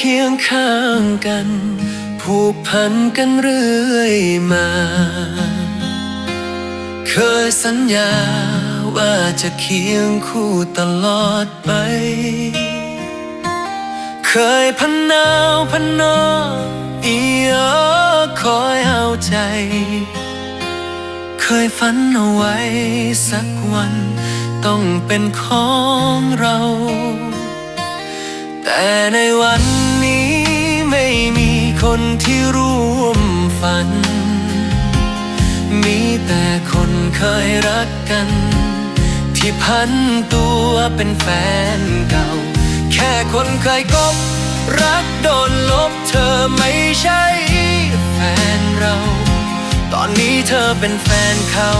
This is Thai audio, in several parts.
เคียงข้างกัน ผูกพันกันเรื่อยมา เคยสัญญาว่าจะเคียงคู่ตลอดไป เคยพันหนาวพันนออียอคอยเอาใจ เคยฝันเอาไว้สักวันต้องเป็นของเรา แต่ในวัน คนที่ร่วมฝัน มีแต่คนเคยรักกัน ที่พันตัวเป็นแฟนเก่า แค่คนเคยกบรักโดนลบเธอไม่ใช่แฟนเรา ตอนนี้เธอเป็นแฟนเขา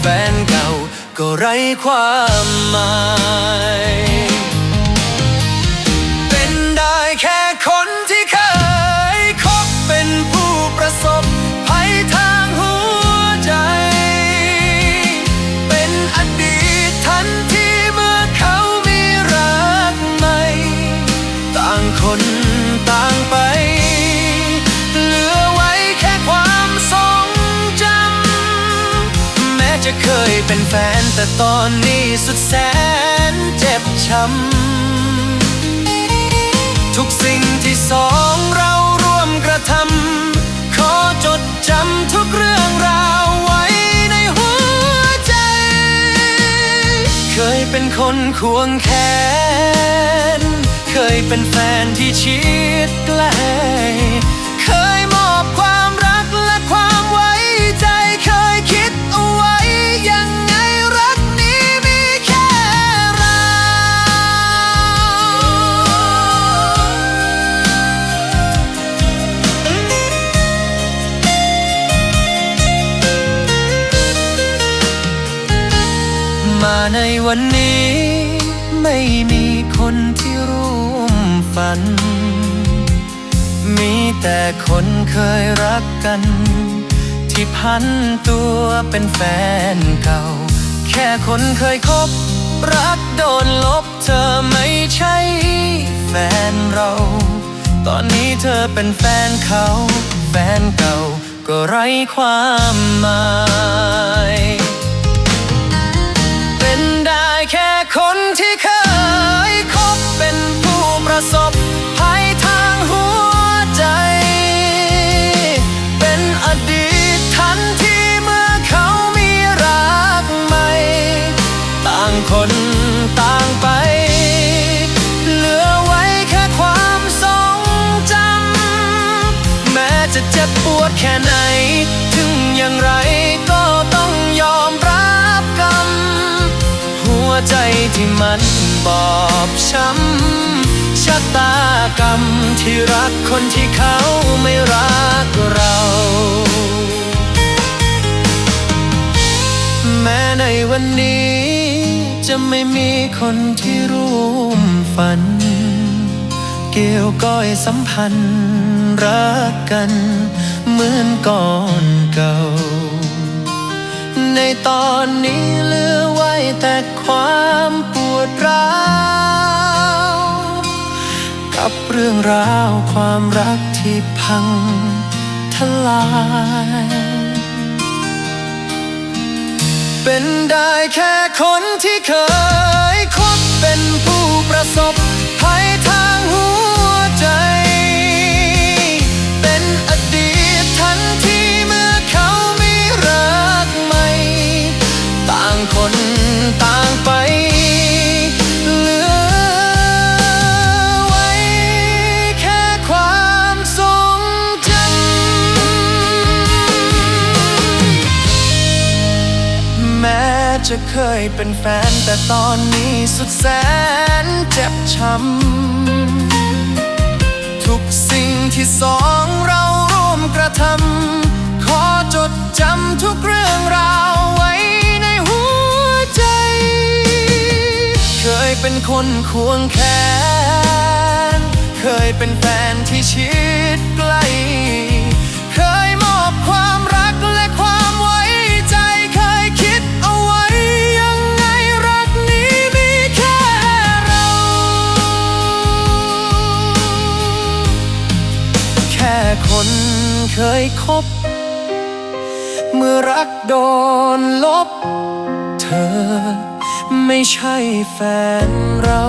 แฟนเก่าก็ไร้ความหมาย จะเคยเป็นแฟน แต่ตอนนี้สุดแสนเจ็บช้ำ ทุกสิ่งที่สองเราร่วมกระทำขอจดจำทุกเรื่องราวไว้ในหัวใจ เคยเป็นคนควงแขน เคยเป็นแฟนที่ชิดใกล้เคยมอบความ ในวันนี้ไม่มีคนที่ร่วมฝัน มีแต่คนเคยรักกัน ที่พันตัวเป็นแฟนเก่า แค่คนเคยคบ รักโดนลบเธอไม่ใช่แฟนเรา ตอนนี้เธอเป็นแฟนเขา แฟนเก่า ก็ไร้ความหมาย จะเจ็บปวดแค่ไหน ถึงอย่างไรก็ต้องยอมรับกรรม หัวใจที่มันบอบช้ำชะตากรรมที่รักคนที่เขาไม่รักเรา แม้ในวันนี้จะไม่มีคนที่ร่วมฝัน เกี่ยวก้อยสัมพันธ์ รักกัน เหมือนก่อนเก่า ในตอนนี้เหลือไว้แต่ความปวดร้าว กับเรื่องราวความรักที่พังทลาย เป็นได้แค่คนที่เคยคบเป็นผู้ประสบ จะเคยเป็นแฟน แต่ตอนนี้สุดแสนเจ็บช้ำ ทุกสิ่งที่สองเราร่วมกระทำ ขอจดจำทุกเรื่องราวไว้ในหัวใจ เคยเป็นคนควงแขน เคยเป็นแฟนที่ชิดใกล้ แค่คนเคยคบ เมื่อรักโดนลบ เธอไม่ใช่แฟนเรา